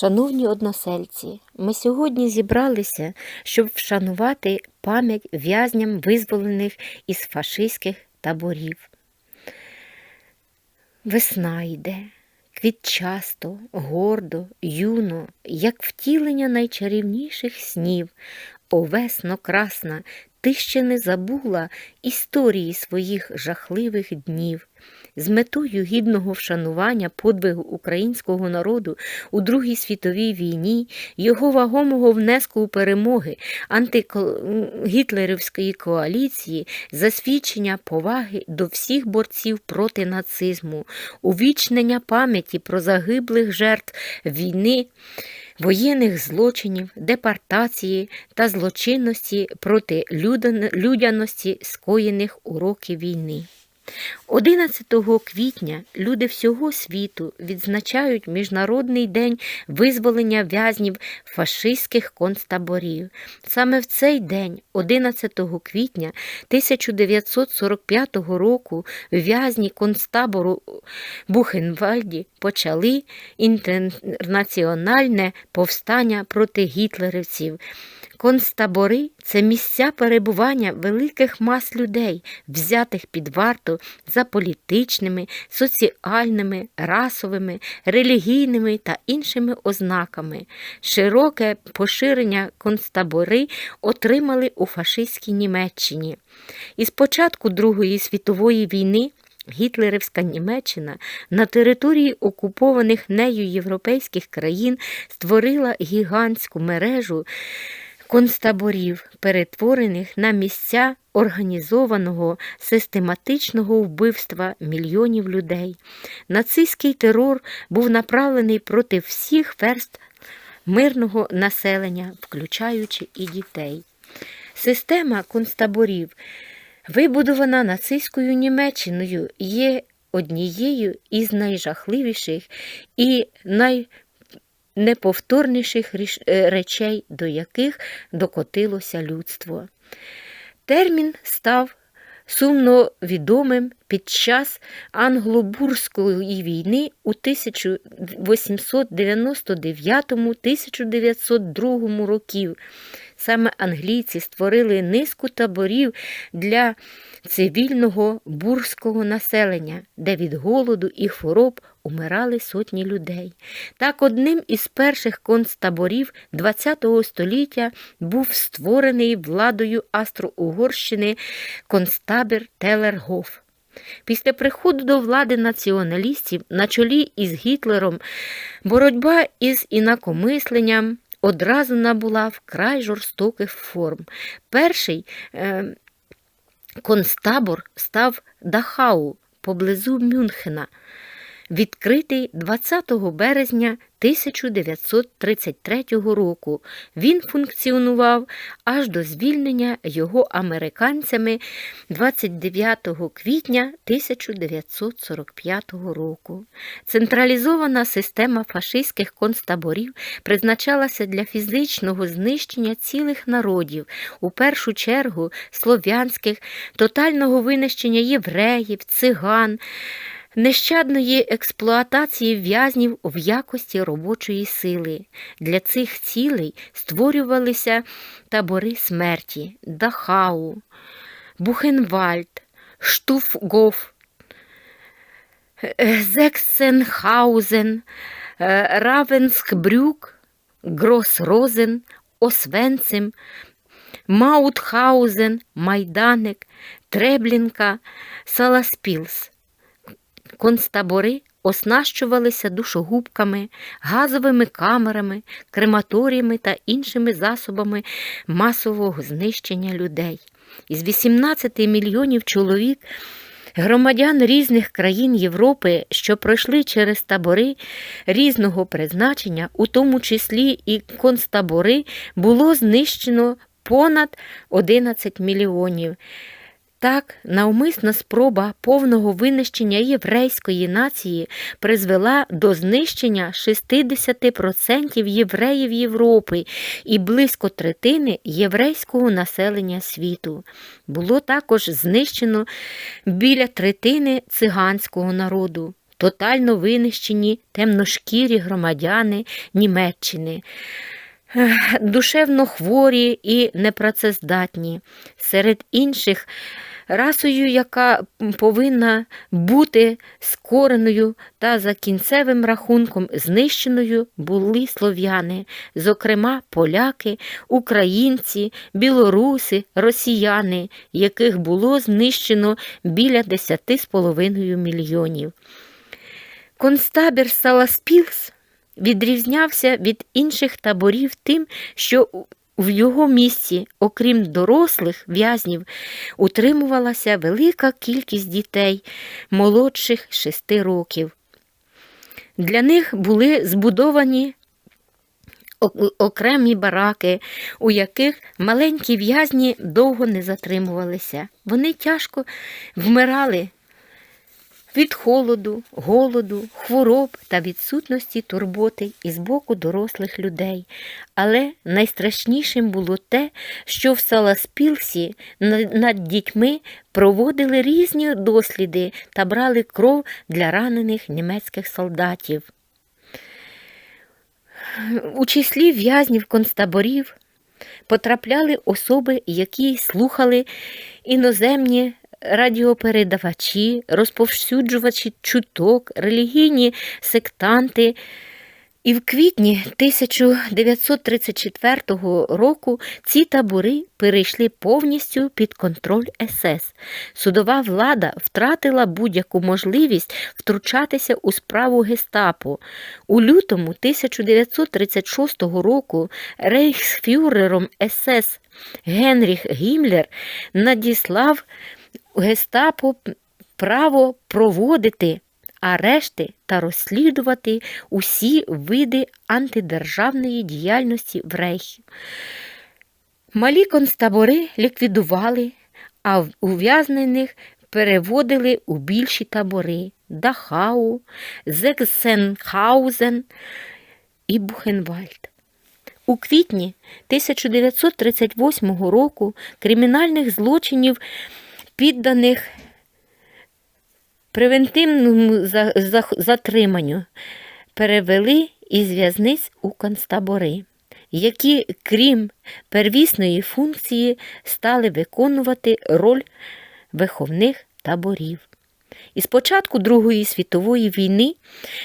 Шановні односельці, ми сьогодні зібралися, щоб вшанувати пам'ять в'язням визволених із фашистських таборів. Весна йде, квітчасто, гордо, юно, як втілення найчарівніших снів. О, весно красна, ти ще не забула історії своїх жахливих днів. З метою гідного вшанування подвигу українського народу у Другій світовій війні, його вагомого внеску у перемоги антигітлерівської коаліції, засвідчення поваги до всіх борців проти нацизму, увічнення пам'яті про загиблих жертв війни. Воєнних злочинів, депортації та злочинності проти людяності, скоєних у роки війни. 11 квітня люди всього світу відзначають Міжнародний день визволення в'язнів фашистських концтаборів. Саме в цей день, 11 квітня 1945 року, в'язні концтабору Бухенвальді почали інтернаціональне повстання проти гітлерівців. Концтабори це місця перебування великих мас людей, взятих під варту за політичними, соціальними, расовими, релігійними та іншими ознаками. Широке поширення концтабори отримали у фашистській Німеччині. Із початку Другої світової війни Гітлерівська Німеччина на території окупованих нею європейських країн створила гігантську мережу концтаборів, перетворених на місця організованого систематичного вбивства мільйонів людей. Нацистський терор був направлений проти всіх верст мирного населення, включаючи і дітей. Система концтаборів, вибудована нацистською Німеччиною, є однією із найжахливіших і най неповторніших е, речей, до яких докотилося людство. Термін став сумно відомим під час англобурської війни у 1899-1902 років. Саме англійці створили низку таборів для цивільного бурського населення, де від голоду і хвороб умирали сотні людей. Так, одним із перших концтаборів ХХ століття був створений владою Австро-Угорщини концтабір Телергоф. Після приходу до влади націоналістів на чолі із Гітлером боротьба із інакомисленням одразу набула вкрай жорстоких форм. Перший е, концтабор став Дахау поблизу Мюнхена, відкритий 20 березня 1933 року. Він функціонував аж до звільнення його американцями 29 квітня 1945 року. Централізована система фашистських концтаборів призначалася для фізичного знищення цілих народів, у першу чергу слов'янських, тотального винищення євреїв, циган, нещадної експлуатації в'язнів в якості робочої сили. Для цих цілей створювалися табори смерті, Дахау, Бухенвальд, Штуфгоф, е, Зексенхаузен, е, Равенскбрюк, Гросрозен, Освенцим, Маутхаузен, Майданик, Треблінка, Саласпілс. Концтабори оснащувалися душогубками, газовими камерами, крематоріями та іншими засобами масового знищення людей. Із 18 мільйонів чоловік громадян різних країн Європи, що пройшли через табори різного призначення, у тому числі і концтабори, було знищено понад 11 мільйонів. Так, навмисна спроба повного винищення єврейської нації призвела до знищення 60% євреїв Європи і близько третини єврейського населення світу. Було також знищено біля третини циганського народу. тотально винищені темношкірі громадяни Німеччини. Душевно хворі і непрацездатні. Серед інших расою, яка повинна бути скореною та за кінцевим рахунком знищеною, були слов'яни, зокрема поляки, українці, білоруси, росіяни, яких було знищено біля 10,5 мільйонів. Концтабір Саласпілс відрізнявся від інших таборів тим, що в його місці, окрім дорослих в'язнів, утримувалася велика кількість дітей молодших шести років. Для них були збудовані окремі бараки, у яких маленькі в'язні довго не затримувалися. Вони тяжко вмирали від холоду, голоду, хвороб та відсутності турботи із боку дорослих людей. Але найстрашнішим було те, що в Саласпілсі на- над дітьми проводили різні досліди та брали кров для ранених німецьких солдатів. У числі в'язнів концтаборів потрапляли особи, які слухали іноземні радіопередавачі, розповсюджувачі чуток, релігійні сектанти. І в квітні 1934 року ці табори перейшли повністю під контроль СС. Судова влада втратила будь-яку можливість втручатися у справу гестапо. У лютому 1936 року рейхсфюрером СС Генріх Гіммлер надіслав гестапо право проводити арешти та розслідувати усі види антидержавної діяльності в Рейхі. Малі концтабори ліквідували, а ув'язнених переводили у більші табори Дахау, Зексенхаузен і Бухенвальд. У квітні 1938 року кримінальних злочинів, підданих превентивному за- за- затриманню, перевели із в'язниць у концтабори, які, крім первісної функції, стали виконувати роль виховних таборів. Із початку Другої світової війни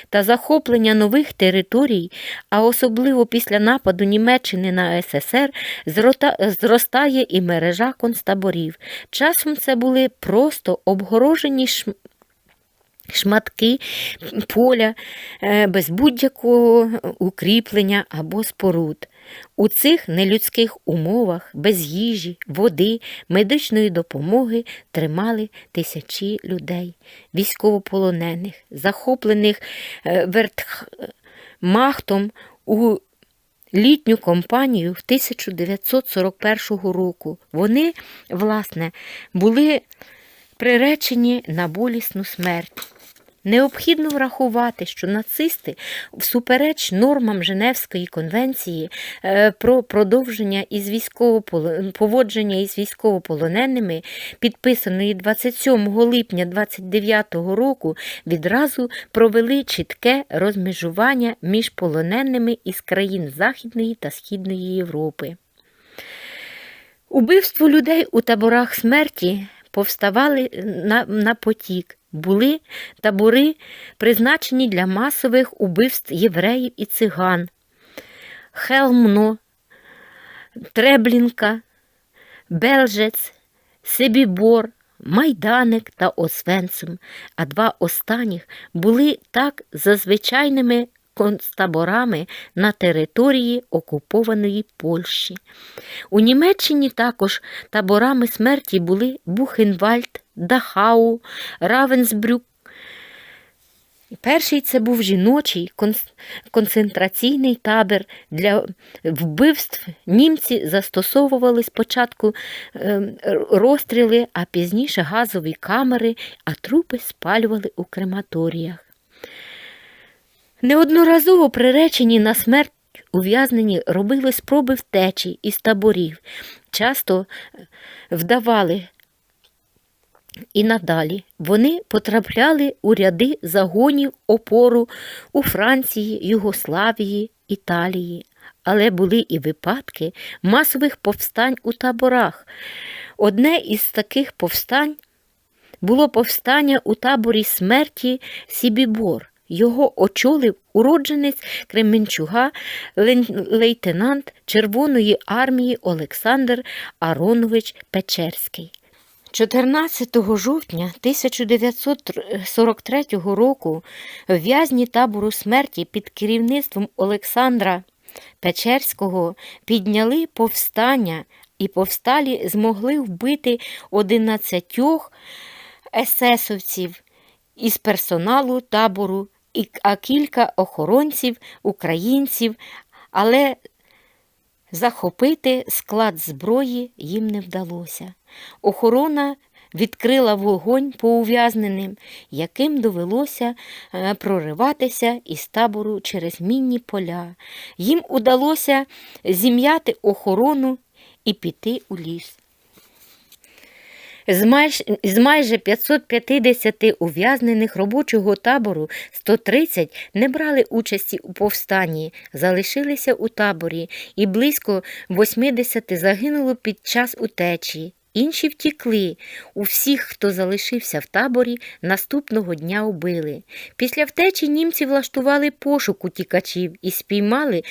та захоплення нових територій, а особливо після нападу Німеччини на СССР, зростає і мережа концтаборів. Часом це були просто обгорожені шм- шматки поля е, без будь-якого укріплення або споруд. У цих нелюдських умовах без їжі, води, медичної допомоги тримали тисячі людей, військовополонених, захоплених е, вертмахтом у літню кампанію в 1941 року. Вони, власне, були приречені на болісну смерть. Необхідно врахувати, що нацисти, всупереч нормам Женевської конвенції е, про продовження із поводження із військовополоненими, підписаної 27 липня 29 року, відразу провели чітке розмежування між полоненими із країн Західної та Східної Європи. Убивство людей у таборах смерті повставали на, на потік. Були табори, призначені для масових убивств євреїв і циган. Хелмно, Треблінка, Белжець, Сибібор, Майданик та Освенцим, а два останніх були так за звичайними концтаборами на території окупованої Польщі. У Німеччині також таборами смерті були Бухенвальд, Дахау, Равенсбрюк. Перший це був жіночий концентраційний табір для вбивств. Німці застосовували спочатку е, розстріли, а пізніше газові камери, а трупи спалювали у крематоріях. Неодноразово приречені на смерть ув'язнені робили спроби втечі із таборів, часто е, вдавали І надалі вони потрапляли у ряди загонів опору у Франції, Югославії, Італії. Але були і випадки масових повстань у таборах. Одне із таких повстань було повстання у таборі смерті Сібібор. Його очолив уродженець Кременчуга, лейтенант Червоної армії Олександр Аронович Печерський. 14 жовтня 1943 року в'язні табору смерті під керівництвом Олександра Печерського підняли повстання і повсталі змогли вбити 11 есесовців із персоналу табору, а кілька охоронців, українців, але захопити склад зброї їм не вдалося. Охорона відкрила вогонь по ув'язненим, яким довелося е, прориватися із табору через мінні поля. Їм удалося зім'яти охорону і піти у ліс. З майже, з майже 550 ув'язнених робочого табору 130 не брали участі у повстанні, залишилися у таборі, і близько 80 загинуло під час утечі. Інші втікли. У всіх, хто залишився в таборі, наступного дня убили. Після втечі німці влаштували пошук утікачів і спіймали,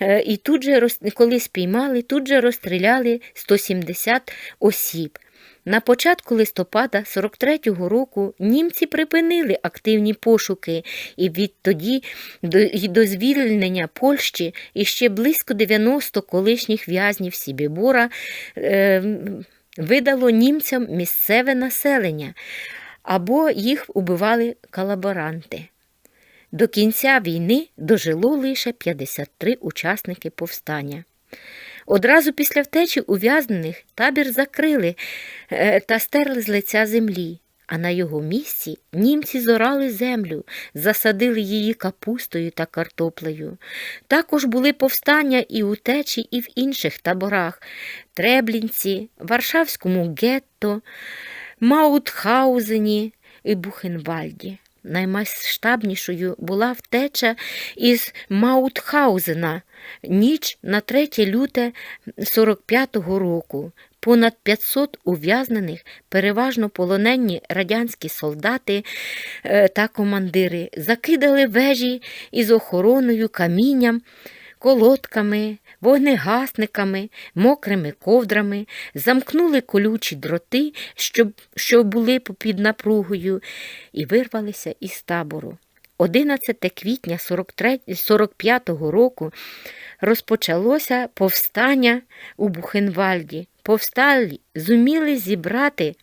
е, і тут же, коли спіймали, тут же розстріляли 170 осіб. На початку листопада 43-го року німці припинили активні пошуки, і відтоді до, і до звільнення Польщі іще близько 90 колишніх в'язнів Сібібора е, видало німцям місцеве населення, або їх убивали колаборанти. До кінця війни дожило лише 53 учасники повстання. Одразу після втечі ув'язнених табір закрили е, та стерли з лиця землі, а на його місці німці зорали землю, засадили її капустою та картоплею. Також були повстання і утечі, і в інших таборах Треблінці, Варшавському гетто, Маутхаузені і Бухенвальді. Наймасштабнішою була втеча із Маутхаузена ніч на 3 люте 45-го року. Понад 500 ув'язнених, переважно полонені радянські солдати е, та командири, закидали вежі із охороною, камінням, колодками, вогнегасниками, мокрими ковдрами, замкнули колючі дроти, що, що були під напругою, і вирвалися із табору. 11 квітня 43 45-го року розпочалося повстання у Бухенвальді. Повсталі зуміли зібрати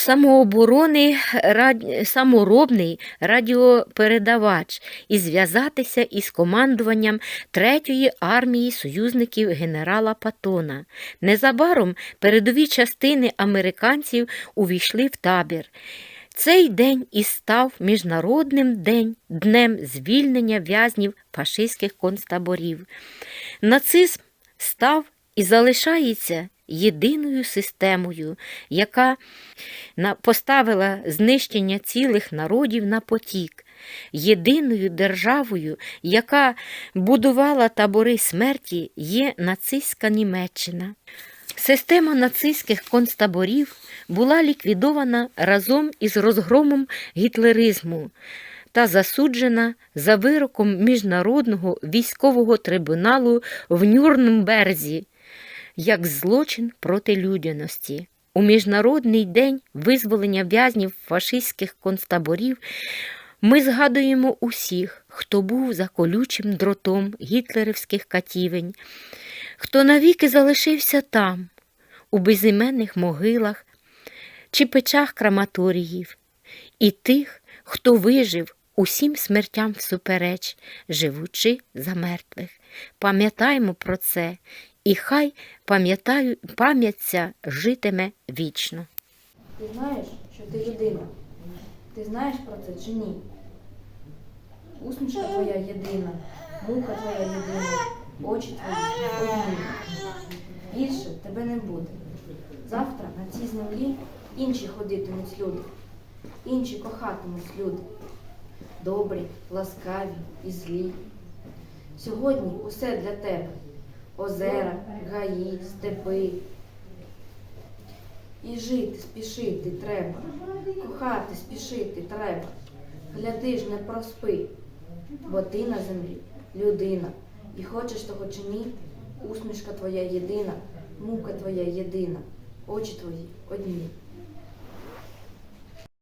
самооборони, рад- саморобний радіопередавач і зв'язатися із командуванням Третьої армії союзників генерала Патона. Незабаром передові частини американців увійшли в табір. Цей день і став міжнародним день, днем звільнення в'язнів фашистських концтаборів. Нацизм став і залишається єдиною системою, яка поставила знищення цілих народів на потік, єдиною державою, яка будувала табори смерті, є нацистська Німеччина. Система нацистських концтаборів була ліквідована разом із розгромом гітлеризму та засуджена за вироком Міжнародного військового трибуналу в Нюрнберзі як злочин проти людяності. У Міжнародний день визволення в'язнів фашистських концтаборів ми згадуємо усіх, хто був за колючим дротом гітлерівських катівень, хто навіки залишився там, у безіменних могилах чи печах краматоріїв, і тих, хто вижив усім смертям всупереч, живучи за мертвих. Пам'ятаймо про це, і хай пам'ять ця житиме вічно. Ти знаєш, що ти людина? Ти знаєш про це чи ні? Усмішка твоя єдина, мука твоя єдина, очі твої одні. Більше тебе не буде. Завтра на цій землі інші ходитимуть люди, інші кохатимуть люди. Добрі, ласкаві і злі. Сьогодні усе для тебе. Озера, гаї, степи. І жити, спішити треба, кохати, спішити треба. Гляди ж, не проспи, бо ти на землі людина. І хочеш того чи ні, усмішка твоя єдина, мука твоя єдина, очі твої одні.